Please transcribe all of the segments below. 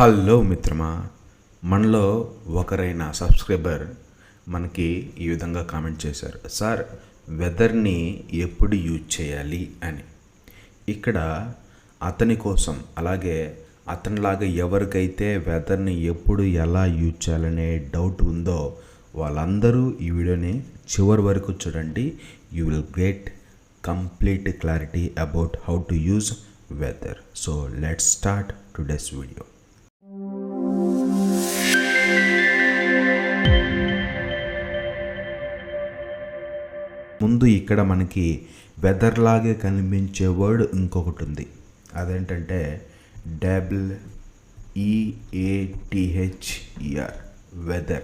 Hello మిత్రమా మనలో ఒకరైన సబ్స్క్రైబర్ మనకి ఈ విధంగా కామెంట్ చేశారు. సార్ వెదర్ని ఎప్పుడు యూజ్ చేయాలి? అని. ఇక్కడ అతని కోసం అలాగే అతనిలాగా ఎవరికైతే వెదర్ని ఎప్పుడు ఎలా యూజ్ చేయాలనే డౌట్ ఉందో వాళ్ళందరూ ఈ వీడియోని చివరి వరకు చూడండి. You will get complete clarity about how to use whether. So let's start today's video. ముందు ఇక్కడ మనకి వెదర్ లాగే కనిపించే వర్డ్ ఇంకొకటి ఉంది. అదేంటంటే double E A T H E R weather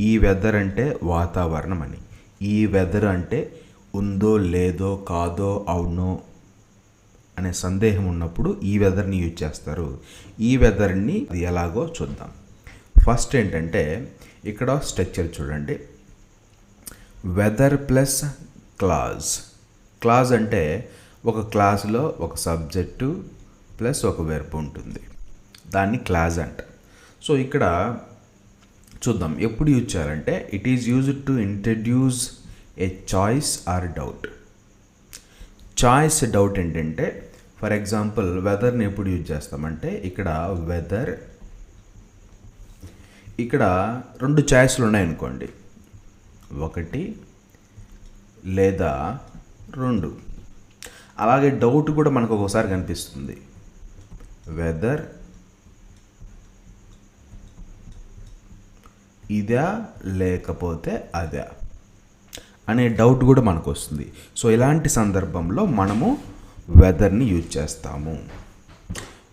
ఈ వెదర్ అంటే వాతావరణం అని. ఈ వెదర్ అంటే ఉందో లేదో కాదో అవునో అనే సందేహం ఉన్నప్పుడు ఈ వెదర్ని యూజ్ చేస్తారు. ఈ వెదర్ని అది ఎలాగో చూద్దాం. ఫస్ట్ ఏంటంటే ఇక్కడ స్ట్రక్చర్ చూడండి. వెదర్ ప్లస్ క్లాజ్ క్లాజ్ అంటే ఒక క్లాస్లో ఒక సబ్జెక్టు ప్లస్ ఒక వెర్బ్ ఉంటుంది. దాన్ని క్లాజ్ అంట. సో ఇక్కడ చూద్దాం. ఎప్పుడు యూజ్ చేయాలంటే it is used to introduce a choice or doubt choice doubt ఏంటంటే ఫర్ ఎగ్జాంపుల్ వెదర్ని ఎప్పుడు యూజ్ చేస్తామంటే ఇక్కడ వెదర్ ఇక్కడ రెండు చాయిస్లు ఉన్నాయనుకోండి. ఒకటి లేదా రెండు. అలాగే డౌట్ కూడా మనకు ఒకసారి కనిపిస్తుంది. వెదర్ ఇదా లేకపోతే అదా అనే డౌట్ కూడా మనకు వస్తుంది. సో ఇలాంటి సందర్భంలో మనము వెదర్ని యూజ్ చేస్తాము.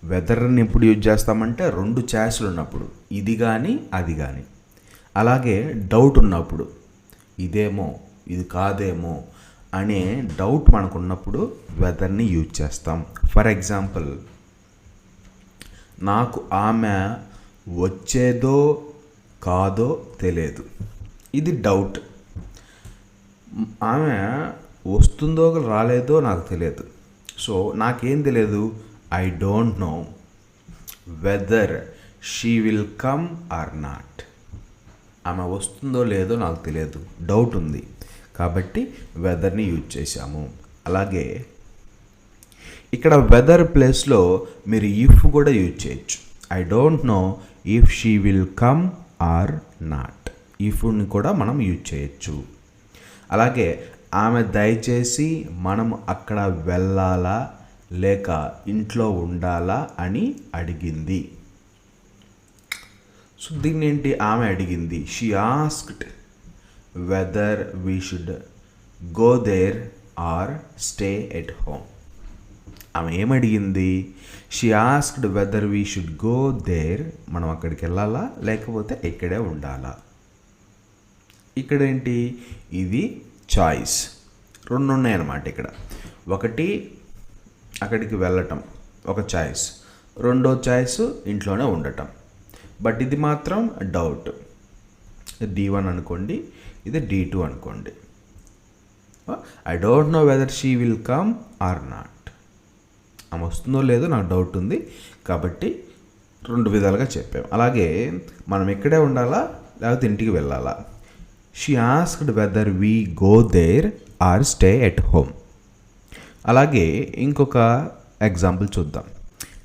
వెదర్ని ఎప్పుడు యూజ్ చేస్తామంటే రెండు ఛాయిస్లు ఉన్నప్పుడు. ఇది కానీ అది కానీ అలాగే డౌట్ ఉన్నప్పుడు. ఇదేమో ఇది కాదేమో అనే డౌట్ మనకు ఉన్నప్పుడు వెదర్ని యూజ్ చేస్తాం. ఫర్ ఎగ్జాంపుల్ నాకు ఆమె వచ్చేదో కాదో తెలియదు. ఇది డౌట్ ఆమె వస్తుందో రాలేదో నాకు తెలియదు. సో నాకేం తెలియదు? I don't know whether she will come or not ఆమె వస్తుందో లేదో నాకు తెలియదు. డౌట్ ఉంది. కాబట్టి వెదర్ని యూజ్ చేశాము. అలాగే ఇక్కడ వెదర్ ప్లేస్లో మీరు ఇఫ్ కూడా యూజ్ చేయొచ్చు. I don't know if she will come or not. ఇఫ్ని కూడా మనం యూజ్ చేయొచ్చు. అలాగే ఆమె దయచేసి మనం అక్కడ వెళ్ళాలా లేక ఇంట్లో ఉండాలా అని అడిగింది. సో దీన్ని ఏంటి ఆమె అడిగింది? She asked whether we should go there or stay at home ఆమె ఏమడిగింది? She asked whether we should go there మనం అక్కడికి వెళ్ళాలా? లేకపోతే ఇక్కడే ఉండాలా? ఇక్కడ ఏంటి ఇది చాయిస్ రెండు ఉన్నాయన్నమాట ఇక్కడ. ఒకటి అక్కడికి వెళ్ళటం. ఒక చాయిస్ రెండో చాయిస్ ఇంట్లోనే ఉండటం. బట్ ఇది మాత్రం డౌట్ డి వన్ అనుకోండి ఇది డి టూ అనుకోండి. I don't know whether she will come or not ఆమె వస్తుందో లేదో నాకు డౌట్ ఉంది. కాబట్టి రెండు విధాలుగా చెప్పాం. అలాగే మనం ఇక్కడే ఉండాలా? లేకపోతే ఇంటికి వెళ్ళాలా? She asked whether we go there or stay at home అలాగే ఇంకొక ఎగ్జాంపుల్ చూద్దాం.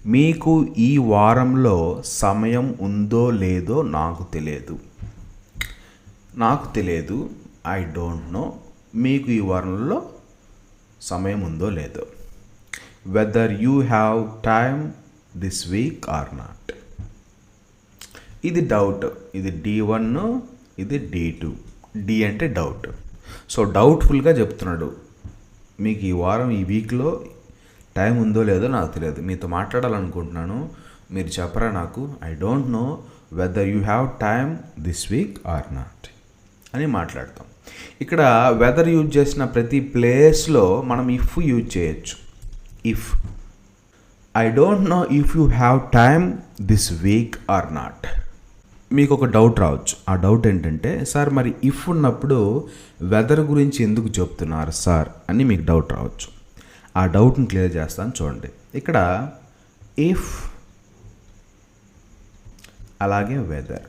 మీకు ఈ వారంలో సమయం ఉందో లేదో నాకు తెలియదు. నాకు తెలియదు. ఐ డోంట్ నో మీకు ఈ వారంలో సమయం ఉందో లేదో. Whether you have time this week or not ఇది డౌట్ ఇది డి వన్ ఇది డి టూ డి అంటే డౌట్ సో డౌట్ఫుల్గా చెప్తున్నాడు. మీకు ఈ వారం ఈ వీక్లో టైం ఉందో లేదో నాకు తెలియదు. మీతో మాట్లాడాలనుకుంటున్నాను. మీరు చెప్పరా నాకు? I don't know whether you have time this week or not అని మాట్లాడతాం. ఇక్కడ వెదర్ యూజ్ చేసిన ప్రతి ప్లేస్లో మనం ఇఫ్ యూజ్ చేయొచ్చు. If I don't know if you have time this week or not మీకు ఒక డౌట్ రావచ్చు. ఆ డౌట్ ఏంటంటే సార్ మరి ఇఫ్ ఉన్నప్పుడు వెదర్ గురించి ఎందుకు చెప్తున్నారు సార్? అని మీకు డౌట్ రావచ్చు. ఆ డౌట్ని క్లియర్ చేస్తాను. చూడండి. ఇక్కడ ఇఫ్ అలాగే వెదర్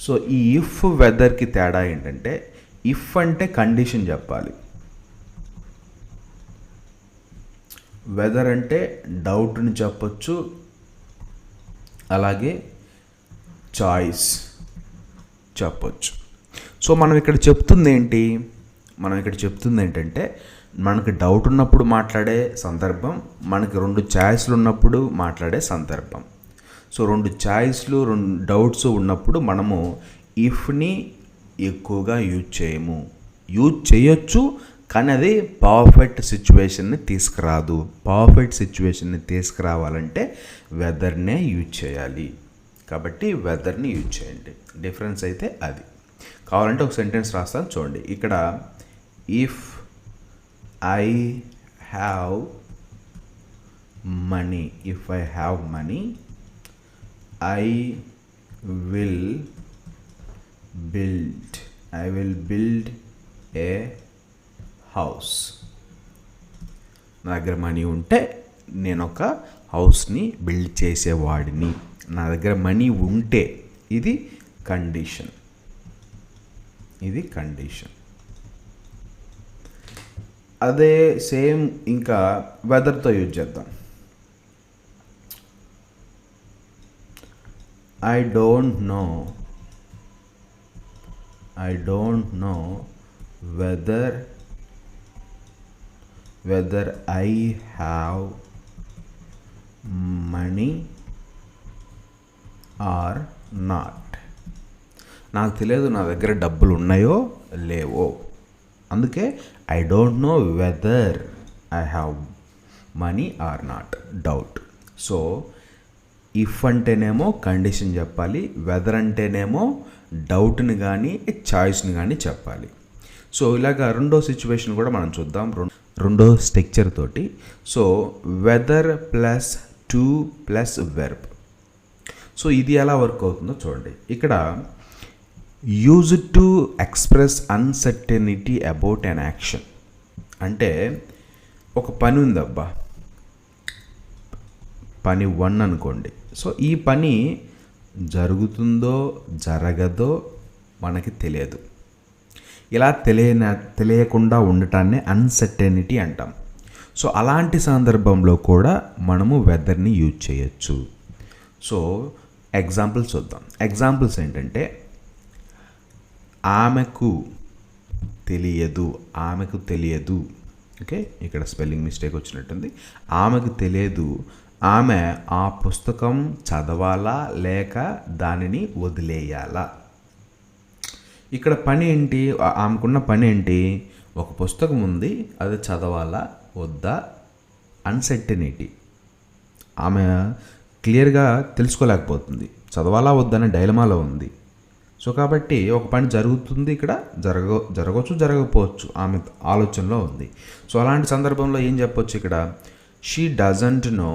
సో ఈ ఇఫ్ వెదర్కి తేడా ఏంటంటే ఇఫ్ అంటే కండిషన్ చెప్పాలి. వెదర్ అంటే డౌట్ని చెప్పొచ్చు. అలాగే చాయిస్ చెప్పొచ్చు. సో మనం ఇక్కడ చెప్తుంది ఏంటి మనం ఇక్కడ చెప్తుంది ఏంటంటే మనకు డౌట్ ఉన్నప్పుడు మాట్లాడే సందర్భం మనకి రెండు ఛాయిస్లు ఉన్నప్పుడు మాట్లాడే సందర్భం. సో రెండు ఛాయిస్లు రెండు డౌట్స్ ఉన్నప్పుడు మనము ఇఫ్ని ఎక్కువగా యూజ్ చేయము. యూజ్ చేయొచ్చు కానీ అది పర్ఫెక్ట్ సిచ్యువేషన్ని తీసుకురాదు. పర్ఫెక్ట్ సిచ్యువేషన్ని తీసుకురావాలంటే వెదర్నే యూజ్ చేయాలి. కాబట్టి వెదర్ని యూజ్ చేయండి. డిఫరెన్స్ అయితే అది. కావాలంటే ఒక సెంటెన్స్ రాస్తాను చూడండి. ఇక్కడ if I have money if I have money I will build I will build a house నా దగ్గర మనీ ఉంటే నేను ఒక హౌస్ని బిల్డ్ చేసేవాడిని. నా దగ్గర మనీ ఉంటే ఇది కండిషన్ ఇది కండిషన్ అదే సేమ్ ఇంకా వెదర్తో యూజ్ చేద్దాం. I don't know I don't know whether whether I have money or not నాకు తెలియదు నా దగ్గర డబ్బులు ఉన్నాయో లేవో. అందుకే I don't know whether I have money or not doubt. So if అంటేనేమో కండిషన్ చెప్పాలి వెదర్ అంటేనేమో డౌట్ని కానీ చాయిస్ని కానీ చెప్పాలి. సో ఇలాగ రెండో సిచ్యువేషన్ కూడా మనం చూద్దాం. రెండో స్ట్రక్చర్ తోటి. So whether plus to plus verb. So ఇది ఎలా వర్క్ అవుతుందో చూడండి. ఇక్కడ use to express uncertainty about an action. అంటే ఒక పని ఉందబ్బా. పని వన్ అనుకోండి. సో ఈ పని జరుగుతుందో జరగదో మనకి తెలియదు. ఇలా తెలియన తెలియకుండా ఉండటాన్ని అన్సర్టెనిటీ అంటాం. సో అలాంటి సందర్భంలో కూడా మనము వెదర్ని యూజ్ చేయొచ్చు. సో ఎగ్జాంపుల్స్ చూద్దాం. ఎగ్జాంపుల్స్ ఏంటంటే ఆమెకు తెలియదు ఆమెకు తెలియదు. ఓకే? ఇక్కడ స్పెల్లింగ్ మిస్టేక్ వచ్చినట్టుంది. ఆమెకు తెలియదు ఆమె ఆ పుస్తకం చదవాలా లేక దానిని వదిలేయాలా? ఇక్కడ పని ఏంటి? ఆమెకున్న పని ఏంటి? ఒక పుస్తకం ఉంది అది చదవాలా వద్దా? అన్సర్టనిటీ ఆమె క్లియర్గా తెలుసుకోలేకపోతుంది. చదవాలా వద్దనే డైలమాలో ఉంది. సో కాబట్టి ఒక పని జరుగుతుంది ఇక్కడ జరగ జరగవచ్చు జరగకపోవచ్చు ఆమె ఆలోచనలో ఉంది. సో అలాంటి సందర్భంలో ఏం చెప్పొచ్చు ఇక్కడ? She doesn't know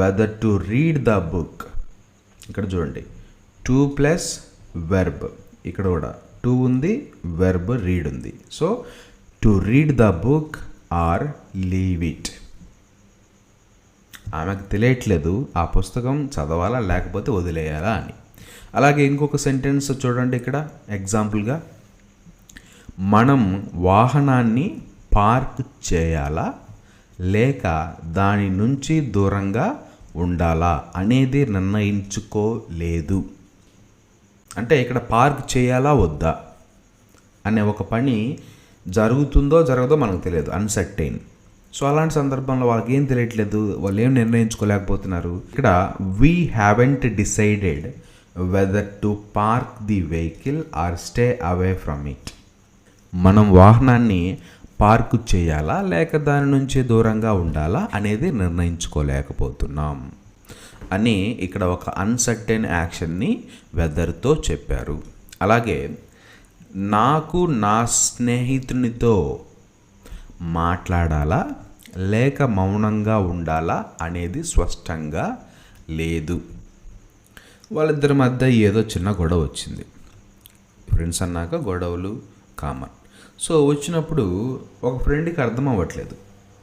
whether to read the book ఇక్కడ చూడండి. టూ ప్లస్ వెర్బ్ ఇక్కడ కూడా టూ ఉంది వెర్బ్ రీడ్ ఉంది. So to read the book or leave it ఆమెకు తెలియట్లేదు ఆ పుస్తకం చదవాలా లేకపోతే వదిలేయాలా అని. అలాగే ఇంకొక సెంటెన్స్ చూడండి ఇక్కడ ఎగ్జాంపుల్గా మనం వాహనాన్ని పార్క్ చేయాలా? లేక దాని నుంచి దూరంగా ఉండాలా అనేది నిర్ణయించుకోలేదు. అంటే ఇక్కడ పార్క్ చేయాలా వద్దా? అనే ఒక పని జరుగుతుందో జరగదో మనకు తెలియదు అన్సర్టైన్ సో అలాంటి సందర్భంలో వాళ్ళకి ఏం తెలియట్లేదు వాళ్ళు ఏం నిర్ణయించుకోలేకపోతున్నారు. ఇక్కడ we haven't decided whether to park the vehicle or stay away from it మనం వాహనాన్ని పార్కు చేయాలా? లేక దాని నుంచి దూరంగా ఉండాలా? అనేది నిర్ణయించుకోలేకపోతున్నాం. అని ఇక్కడ ఒక అన్సర్టెన్ యాక్షన్ని వెదర్తో చెప్పారు. అలాగే నాకు నా స్నేహితునితో మాట్లాడాలా? లేక మౌనంగా ఉండాలా? అనేది స్పష్టంగా లేదు. వాళ్ళిద్దరి మధ్య ఏదో చిన్న గొడవ వచ్చింది. ఫ్రెండ్స్ అన్నాక గొడవలు కామన్. సో వచ్చినప్పుడు ఒక ఫ్రెండ్కి అర్థం అవ్వట్లేదు.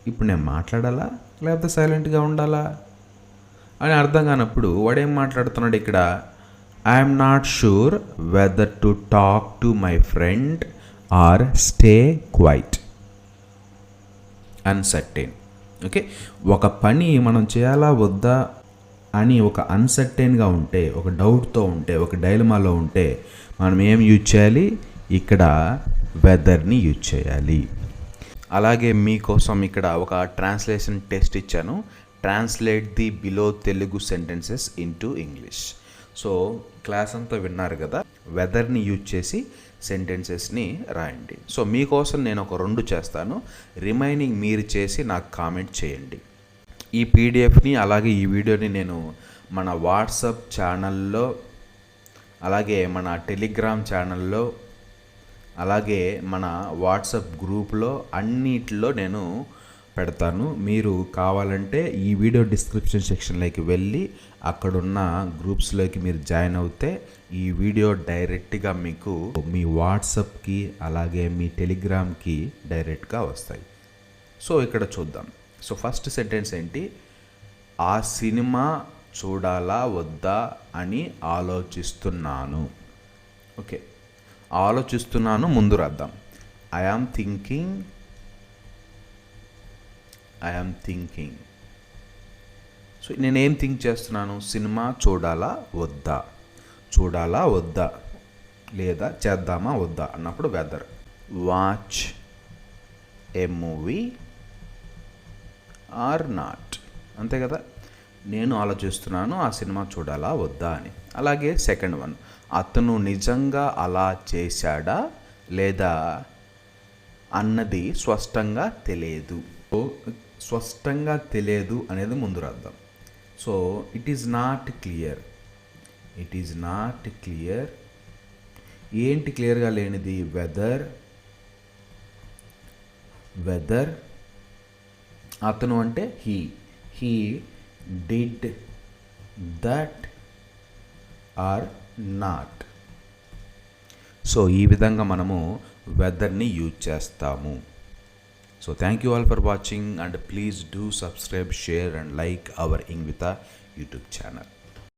ఇప్పుడు నేను మాట్లాడాలా? లేకపోతే సైలెంట్గా ఉండాలా? అని అర్థం కానప్పుడు వాడేం మాట్లాడుతున్నాడు ఇక్కడ? I'm not sure whether to talk to my friend or stay quiet uncertain okay ఒక పని మనం చేయాలా? వద్దా? అని ఒక అన్సర్టైన్గా ఉంటే ఒక డౌట్తో ఉంటే ఒక డైలమాలో ఉంటే మనం ఏం యూజ్ చేయాలి? ఇక్కడ వెదర్ని యూజ్ చేయాలి. అలాగే మీకోసం ఇక్కడ ఒక ట్రాన్స్లేషన్ టెస్ట్ ఇచ్చాను. Translate the below Telugu sentences into English so class అంతా విన్నారు కదా? వెదర్ని యూజ్ చేసి సెంటెన్సెస్ని రాయండి. సో మీకోసం నేను ఒక రెండు చేస్తాను. రిమైనింగ్ మీరు చేసి నాకు కామెంట్ చేయండి. ఈ పీడిఎఫ్ని అలాగే ఈ వీడియోని నేను మన వాట్సాప్ ఛానల్లో అలాగే మన టెలిగ్రామ్ ఛానల్లో అలాగే మన వాట్సాప్ గ్రూప్లో అన్నిటిలో నేను పెడతాను. మీరు కావాలంటే ఈ వీడియో డిస్క్రిప్షన్ సెక్షన్లోకి వెళ్ళి అక్కడున్న గ్రూప్స్లోకి మీరు జాయిన్ అవుతే ఈ వీడియో డైరెక్ట్గా మీకు మీ వాట్సాప్కి అలాగే మీ టెలిగ్రామ్కి డైరెక్ట్గా వస్తాయి. సో ఇక్కడ చూద్దాం. సో ఫస్ట్ సెంటెన్స్ ఏంటి? ఆ సినిమా చూడాలా వద్దా అని ఆలోచిస్తున్నాను. ఓకే. ఆలోచిస్తున్నాను ముందు రాద్దాం. I am thinking I am thinking so నేనేం థింక్ చేస్తున్నాను? సినిమా చూడాలా వద్దా? చూడాలా వద్దా? లేదా చేద్దామా వద్దా? అన్నప్పుడు whether watch a movie or not. అంతే కదా? నేను ఆలోచిస్తున్నాను ఆ సినిమా చూడాలా వద్దా అని. అలాగే సెకండ్ వన్. అతను నిజంగా అలా చేశాడా లేదా అన్నది స్పష్టంగా తెలియదు. సో స్పష్టంగా తెలియదు అనేది ముందు రాద్దాం. So it is not clear it is not clear ఏంటి క్లియర్గా లేనిది? వెదర్ వెదర్ అతను అంటే he he did that or not so ఈ విధంగా మనము వెదర్ని యూజ్ చేస్తాము. So thank you all for watching and please do subscribe share and like our ఇంగ్విత YouTube channel